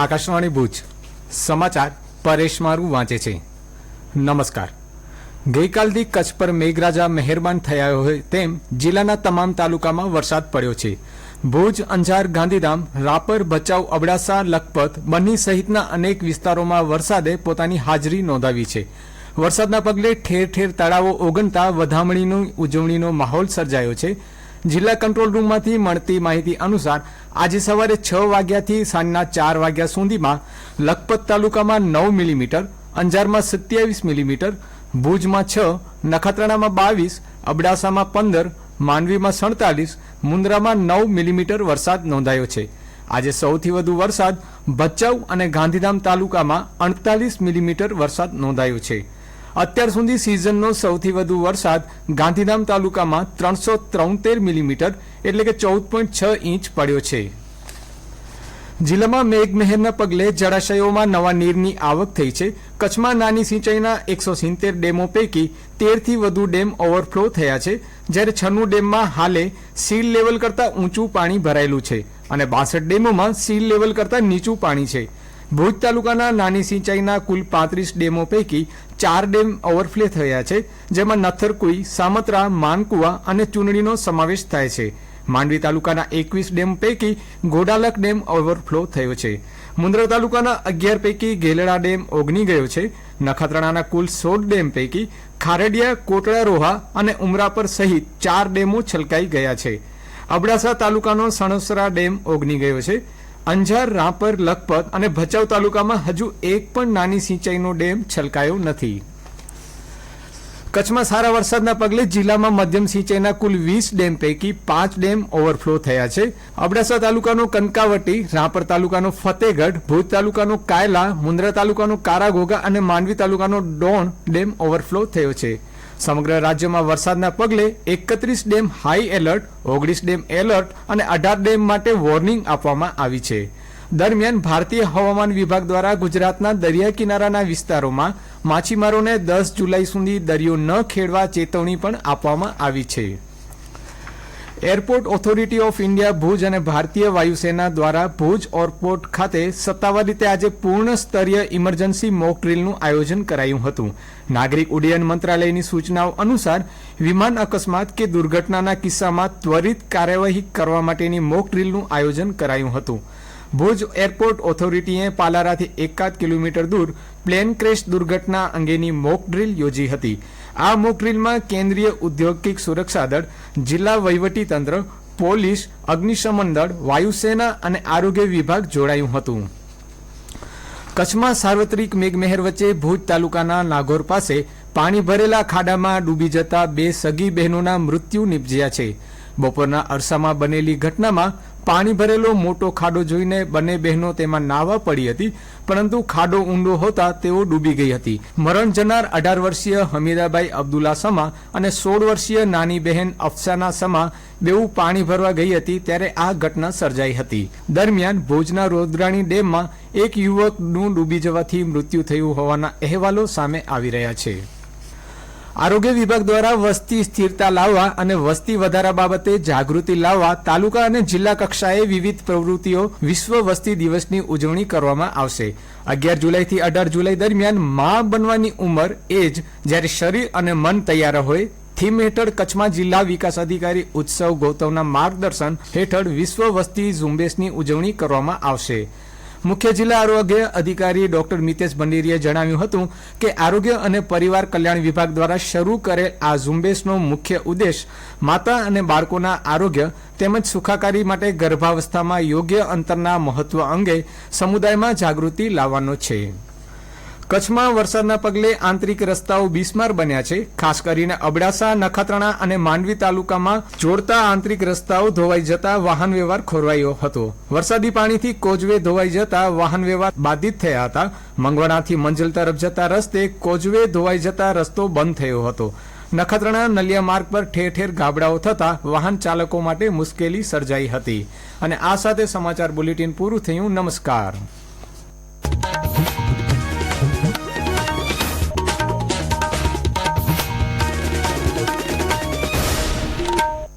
આકાશવાણી ભુજ. સમાચાર પરેશ મારું વાંચે છે. નમસ્કાર. ગઈકાલથી કચ્છ પર મેઘરાજા મહેરબાન થયા હોય તેમ જિલ્લાના તમામ તાલુકામાં વરસાદ પડ્યો છે. ભુજ, અંજાર, ગાંધીધામ, રાપર, ભચાઉ, અબડાસા, લખપત બન્ની સહિતના અનેક વિસ્તારોમાં વરસાદે પોતાની હાજરી નોંધાવી છે. વરસાદના પગલે ઠેર ઠેર તળાવો ઓગણતા વધામણીની ઉજવણીનો માહોલ સર્જાયો છે. જિલ્લા કંટ્રોલ રૂમમાંથી મળતી માહિતી અનુસાર, આજે સવારે છ વાગ્યાથી સાંજના ચાર વાગ્યા સુધીમાં લખપત તાલુકામાં નવ મિલીમીટર, અંજારમાં સત્યાવીસ મિલીમીટર, ભુજમાં છ, નખત્રાણામાં બાવીસ, અબડાસામાં પંદર, માંડવીમાં સડતાલીસ, મુન્દ્રામાં નવ મિલીમીટર વરસાદ નોંધાયો છે. આજે સૌથી વધુ વરસાદ ભચાઉ અને ગાંધીધામ તાલુકામાં અડતાલીસ મિલીમીટર વરસાદ નોંધાયો છે. અત્યાર સુધી સિઝનનો સૌથી વધુ વરસાદ ગાંધીધામ તાલુકામાં ત્રણસો ત્રોતેર મિલીમીટર એટલે કે ચૌદ પોઈન્ટ છ ઇંચ પડ્યો છે. જિલ્લામાં મેઘમહેરના પગલે જળાશયોમાં નવા નીરની આવક થઈ છે. કચ્છમાં નાની સિંચાઈના એકસો સિત્તેર ડેમો પૈકી તેરથી વધુ ડેમ ઓવરફ્લો થયા છે. જ્યારે છન્નું ડેમમાં હાલે સી લેવલ કરતાં ઊંચું પાણી ભરાયેલું છે અને બાસઠ ડેમોમાં સી લેવલ કરતાં નીચું પાણી છે. ભુજ તાલુકાના નાની સિંચાઈના કુલ પાંત્રીસ ડેમો પૈકી ચાર ડેમ ઓવરફ્લે થયા છે, જેમાં નથરકુઈ, સામત્રા, માનકુવા અને ચૂંટણીનો સમાવેશ થાય છે. માંડવી તાલુકાના એકવીસ ડેમ પૈકી ગોડાલક ડેમ ઓવરફ્લો થયો છે. મુન્દ્રા તાલુકાના અગિયાર પૈકી ગેલડા ડેમ ઓગની ગયો છે. નખત્રાણાના કુલ સોળ ડેમ પૈકી ખારડિયા કોટડા રોહા અને ઉમરાપર સહિત ચાર ડેમો છલકાઈ ગયા છે. અબડાસા તાલુકાનો સણોસરા ડેમ ઓગની ગયો છે. અંજાર, રાપર, લખપત અને ભચાઉ તાલુકામાં હજુ એક પણ નાની સિંચાઈનો ડેમ છલકાયો નથી. કચ્છમાં સારા વરસાદના પગલે જિલ્લામાં મધ્યમ સિંચાઈના કુલ વીસ ડેમ પૈકી પાંચ ડેમ ઓવરફ્લો થયા છે. અબડાસા તાલુકાનો કનકાવટી, રાપર તાલુકાનો ફતેગઢ, ભુજ તાલુકાનો કાયલા, મુન્દ્રા તાલુકાનો કારાઘોગા અને માંડવી તાલુકાનો ડોણ ડેમ ઓવરફ્લો થયો છે. સમગ્ર રાજ્યમાં વરસાદના પગલે એકત્રીસ ડેમ હાઈ એલર્ટ, ઓગણીસ ડેમ એલર્ટ અને અઢાર ડેમ માટે વોર્નિંગ આપવામાં આવી છે. દરમિયાન ભારતીય હવામાન વિભાગ દ્વારા ગુજરાતના દરિયા કિનારાના વિસ્તારોમાં માછીમારોને દસ જુલાઈ સુધી દરિયો ન ખેડવા ચેતવણી પણ આપવામાં આવી છે. Airport authority of India Bhuj અને ભારતીય વાયુસેના દ્વારા ભુજ એરપોર્ટ ખાતે સત્તાવાર રીતે આજે પૂર્ણ સ્તરીય ઇમરજન્સી મોક ડ્રીલનું આયોજન કરાયું હતું. નાગરિક ઉડ્ડયન મંત્રાલયની સૂચનાઓ અનુસાર, વિમાન અકસ્માત કે દુર્ઘટનાના કિસ્સામાં ત્વરિત કાર્યવાહી કરવા માટેની મોક ડ્રીલનું આયોજન કરાયું હતું. ભુજ એરપોર્ટ ઓથોરિટીએ પાલારાથી એકાદ કિલોમીટર દૂર પ્લેન ક્રેશ દુર્ઘટના અંગેની મોક ડ્રીલ યોજી હતી. આ મોક ડ્રીલમાં કેન્દ્રીય ઔદ્યોગિક સુરક્ષા દળ, જિલ્લા વહીવટીતંત્ર પોલીસ, અગ્નિશમન દળ, વાયુસેના અને આરોગ્ય વિભાગ જોડાયું હતું. કચ્છમાં સાર્વત્રિક મેઘમહેર વચ્ચે ભુજ તાલુકાના નાગોર પાસે પાણી ભરેલા ખાડામાં ડૂબી જતા બે સગી બહેનોના મૃત્યુ નિપજ્યા છે. બપોરના અરસામાં બનેલી ઘટનામાં પાણી ભરેલો મોટો ખાડો જોઈને બંને બહેનો તેમાં નાવા પડી હતી, પરંતુ ખાડો ઊંડો હોતા તેઓ ડૂબી ગઈ હતી. મરણ જનાર અઢાર વર્ષીય હમીરાબાઈ અબ્દુલ્લા સમા અને સોળ વર્ષીય નાની બહેન અફસાના સમા બેઉ પાણી ભરવા ગઈ હતી ત્યારે આ ઘટના સર્જાઈ હતી. દરમિયાન ભુજના રોદરાણી ડેમમાં એક યુવકનું ડૂબી જવાથી મૃત્યુ થયું હોવાના અહેવાલો સામે આવી રહ્યા છે. આરોગ્ય વિભાગ દ્વારા વસ્તી સ્થિરતા લાવવા અને વસ્તી વધારા બાબતે જાગૃતિ લાવવા તાલુકા અને જિલ્લા કક્ષાએ વિવિધ પ્રવૃત્તિઓ વિશ્વ વસ્તી દિવસની ઉજવણી કરવામાં આવશે. અગિયાર જુલાઈથી અઢાર જુલાઈ દરમિયાન મા બનવાની ઉંમર એજ જ્યારે શરીર અને મન તૈયાર હોય, થીમ હેઠળ કચ્છમાં જિલ્લા વિકાસ અધિકારી ઉત્સવ ગૌતમના માર્ગદર્શન હેઠળ વિશ્વ વસ્તી ઝુંબેશની ઉજવણી કરવામાં આવશે. મુખ્ય જિલ્લા આરોગ્ય અધિકારી ડોક્ટર મિતેશ ભંડેરીએ જણાવ્યું હતું કે આરોગ્ય અને પરિવાર કલ્યાણ વિભાગ દ્વારા શરૂ કરેલ આ ઝુંબેશનો મુખ્ય ઉદ્દેશ માતા અને બાળકોના આરોગ્ય તેમજ સુખાકારી માટે ગર્ભાવસ્થામાં યોગ્ય અંતરના મહત્વ અંગે સમુદાયમાં જાગૃતિ લાવવાનો છે. કચ્છમાં વરસાદના પગલે આંતરિક રસ્તાઓ બિસ્માર બન્યા છે. ખાસ કરીને અબડાસા, નખત્રાણા અને માંડવી તાલુકામાં જોડતા આંતરિક રસ્તાઓ ધોવાઈ જતા વાહન વ્યવહાર ખોરવાયો હતો. વરસાદી પાણીથી કોજવે ધોવાઈ જતા વાહન વ્યવહાર બાધિત થયા હતા. મંગવાણાથી મંજલ તરફ જતા રસ્તે કોજવે ધોવાઈ જતા રસ્તો બંધ થયો હતો. નખત્રાણા નલિયા માર્ગ પર ઠેર ઠેર ગાબડાઓ થતા વાહન ચાલકો માટે મુશ્કેલી સર્જાઈ હતી. અને આ સાથે સમાચાર બુલેટિન પૂરું થયું. નમસ્કાર.